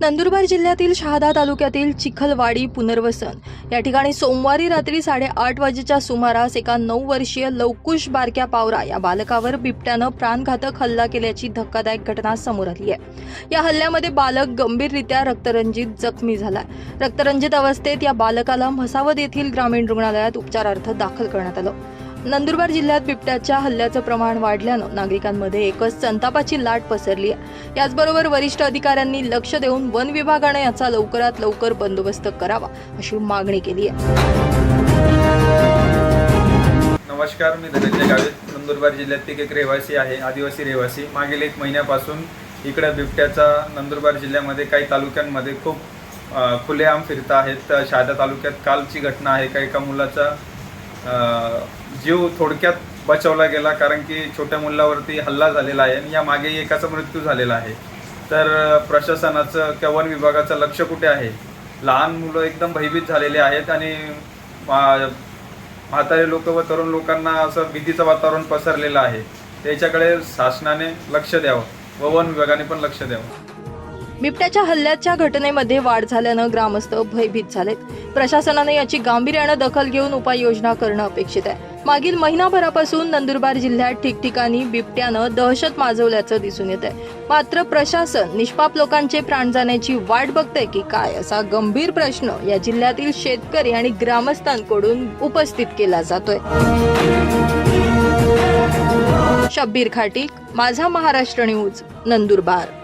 नंदुरबार जिल्ह्यातील शहादा तालुक्यातील चिखलवाडी पुनर्वसन. या ठिकाणी सोमवारी रात्री साडेआठ वाजेच्या सुमारास एका नऊ वर्षीय लवकुश बारक्या पावरा या बालकावर बिबट्यानं प्राणघातक हल्ला केल्याची धक्कादायक घटना समोर आली आहे. या हल्ल्यामध्ये बालक गंभीररित्या रक्तरंजित जखमी झाला. रक्तरंजित अवस्थेत या बालकाला म्हसावद येथील ग्रामीण रुग्णालयात उपचारार्थ दाखल करण्यात आलं. नंदुरबार जिल्ह्यात बिबट्याच्या हल्ल्याचं प्रमाण वाढल्यानं नागरिकांमध्ये एकच संतापाची लाट पसरली आहे. याचबरोबर वरिष्ठ अधिकाऱ्यांनी लक्ष देऊन वन विभागानं याचा लवकरात लवकर बंदोबस्त करावा अशी मागणी केली आहे. नमस्कार मी धनंजय गावित. नंदुरबार जिल्ह्यातील एक रहिवासी आहे आदिवासी रहिवासी. मागील एक महिन्यापासून इकडं बिबट्याचा नंदुरबार जिल्ह्यामध्ये काही तालुक्यांमध्ये खूप खुलेआम फिरता आहेत. तर शहादा तालुक्यात कालची घटना आहे का एका मुलाचा जीव थोडक्यात बचावला गेला कारण की छोट्या मुलावरती हल्ला झालेला आहे आणि या मागे एकाचा मृत्यू झालेला आहे. तर प्रशासनाचं किंवा वन विभागाचं लक्ष कुठे आहे? लहान मुलं एकदम भयभीत झालेले आहेत आणि म्हातारे लोक व तरुण लोकांना असं भीतीचं वातावरण पसरलेलं आहे. त्याच्याकडे शासनाने लक्ष द्यावं व वन विभागाने पण लक्ष द्यावं. बिबट्याच्या हल्ल्याच्या घटनेमध्ये वाढ झाल्यानं ग्रामस्थ भयभीत झालेत. प्रशासनाने याची गांभीर्यानं दखल घेऊन उपाययोजना करणं अपेक्षित आहे. मागील महिनाभरापासून नंदुरबार जिल्ह्यात ठिकठिकाणी बिबट्यानं दहशत माजवल्याचं दिसून येत आहे मात्र प्रशासन निष्पाप लोकांचे प्राण जाण्याची वाट बघतंय की काय असा गंभीर प्रश्न या जिल्ह्यातील शेतकरी आणि ग्रामस्थांकडून उपस्थित केला जातोय. शब्बीर खाटीक माझा महाराष्ट्र न्यूज नंदुरबार.